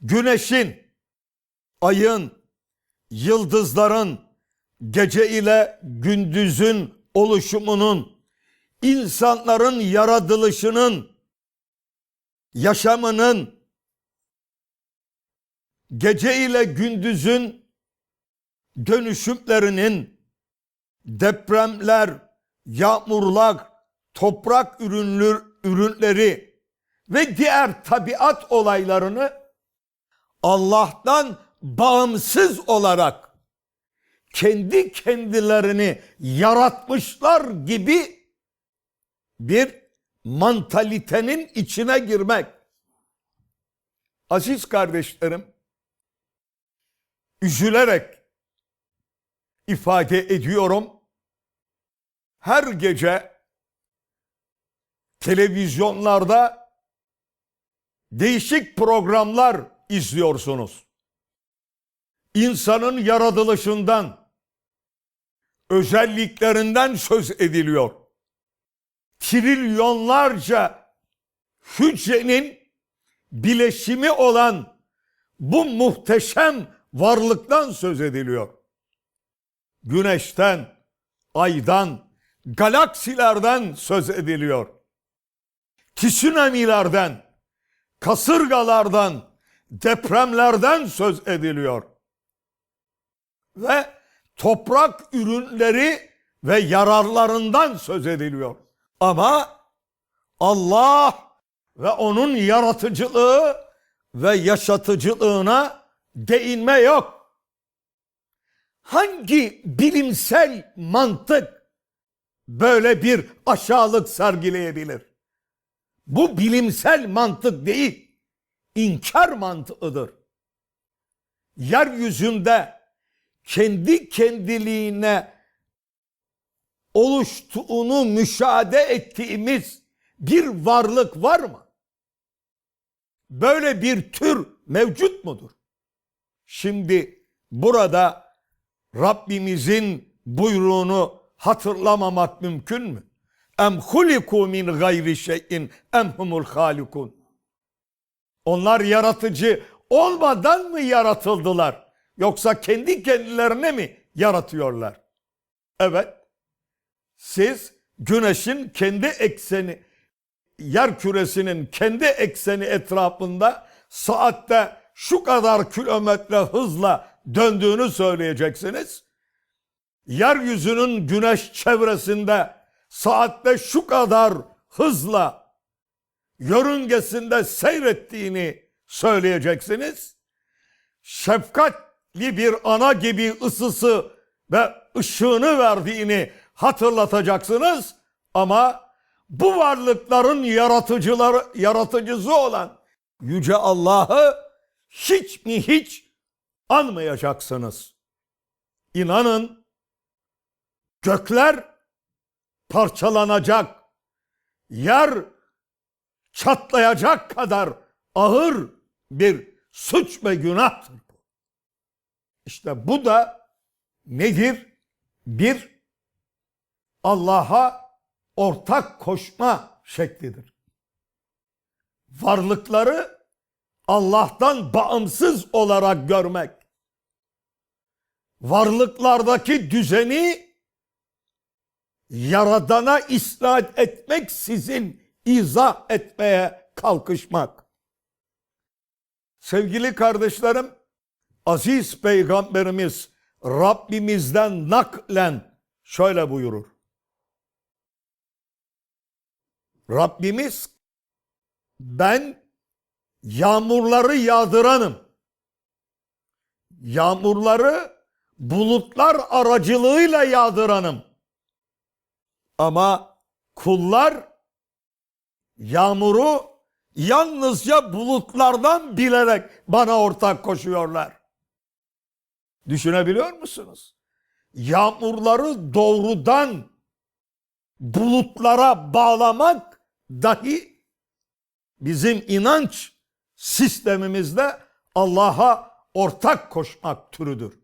güneşin, ayın, yıldızların, gece ile gündüzün oluşumunun, insanların yaratılışının, yaşamının, gece ile gündüzün dönüşümlerinin, depremler, yağmurlar, toprak ürünlür, ürünleri ve diğer tabiat olaylarını Allah'tan bağımsız olarak kendi kendilerini yaratmışlar gibi bir mantalitenin içine girmek. Aziz kardeşlerim, üzülerek ifade ediyorum. Her gece televizyonlarda değişik programlar izliyorsunuz. İnsanın yaratılışından, özelliklerinden söz ediliyor. Trilyonlarca hücrenin bileşimi olan bu muhteşem varlıktan söz ediliyor. Güneşten, aydan, galaksilerden söz ediliyor. Tsunamilerden, kasırgalardan, depremlerden söz ediliyor. Ve toprak ürünleri ve yararlarından söz ediliyor. Ama Allah ve onun yaratıcılığı ve yaşatıcılığına değinme yok. Hangi bilimsel mantık böyle bir aşağılık sergileyebilir? Bu bilimsel mantık değil, inkar mantığıdır. Yeryüzünde kendi kendiliğine oluştuğunu müşahede ettiğimiz bir varlık var mı? Böyle bir tür mevcut mudur? Şimdi burada Rabbimizin buyruğunu hatırlamamak mümkün mü? Em huliku min gayri şeyin em humul halikun. Onlar yaratıcı olmadan mı yaratıldılar? Yoksa kendi kendilerine mi yaratıyorlar? Evet. Siz güneşin kendi ekseni, yer küresinin kendi ekseni etrafında saatte şu kadar kilometre hızla döndüğünü söyleyeceksiniz. Yeryüzünün güneş çevresinde saatte şu kadar hızla yörüngesinde seyrettiğini söyleyeceksiniz. Şefkatli bir ana gibi ısısı ve ışığını verdiğini hatırlatacaksınız ama bu varlıkların yaratıcıları yaratıcısı olan yüce Allah'ı hiç mi hiç anmayacaksınız. İnanın gökler parçalanacak, yer çatlayacak kadar ağır bir suç ve günahtır. İşte bu da nedir? Bir Allah'a ortak koşma şeklidir. Varlıkları Allah'tan bağımsız olarak görmek. Varlıklardaki düzeni Yaradan'a isnat etmek sizin izah etmeye kalkışmak. Sevgili kardeşlerim, aziz peygamberimiz Rabbimizden naklen şöyle buyurur. Rabbimiz ben yağmurları yağdıranım. Yağmurları bulutlar aracılığıyla yağdıranım. Ama kullar yağmuru yalnızca bulutlardan bilerek bana ortak koşuyorlar. Düşünebiliyor musunuz? Yağmurları doğrudan bulutlara bağlamak dahi bizim inanç sistemimizde Allah'a ortak koşmak türüdür.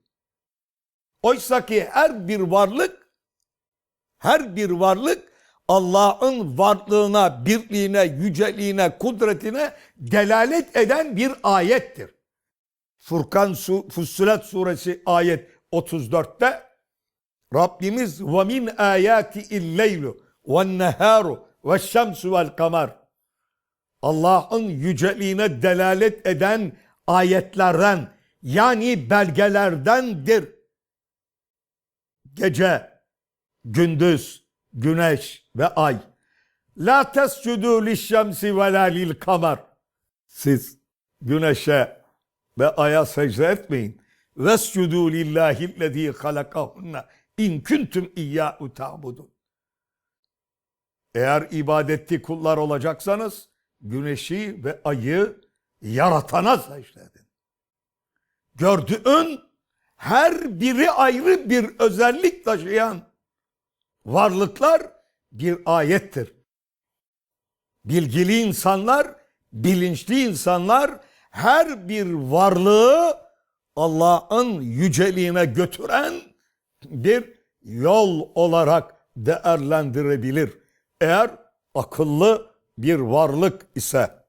Oysa ki her bir varlık her bir varlık Allah'ın varlığına, birliğine, yüceliğine, kudretine delalet eden bir ayettir. Furkan Su- Fussilet suresi ayet 34'te Rabbimiz ve min ayati illeylu ve neharu ve şemsu vel kamar Allah'ın yüceliğine delalet eden ayetlerden yani belgelerdendir. Gece, gündüz, güneş ve ay. La tescudu lişşemsi ve la lil kamar. Siz güneşe ve aya secde etmeyin. Vescudu lillahillezî halakahunne in kuntum iyyâhu ta'budun. Eğer ibadetli kullar olacaksanız güneşi ve ayı yaratana secde edin. Gördüğün her biri ayrı bir özellik taşıyan varlıklar bir ayettir. Bilgili insanlar, bilinçli insanlar her bir varlığı Allah'ın yüceliğine götüren bir yol olarak değerlendirebilir. Eğer akıllı bir varlık ise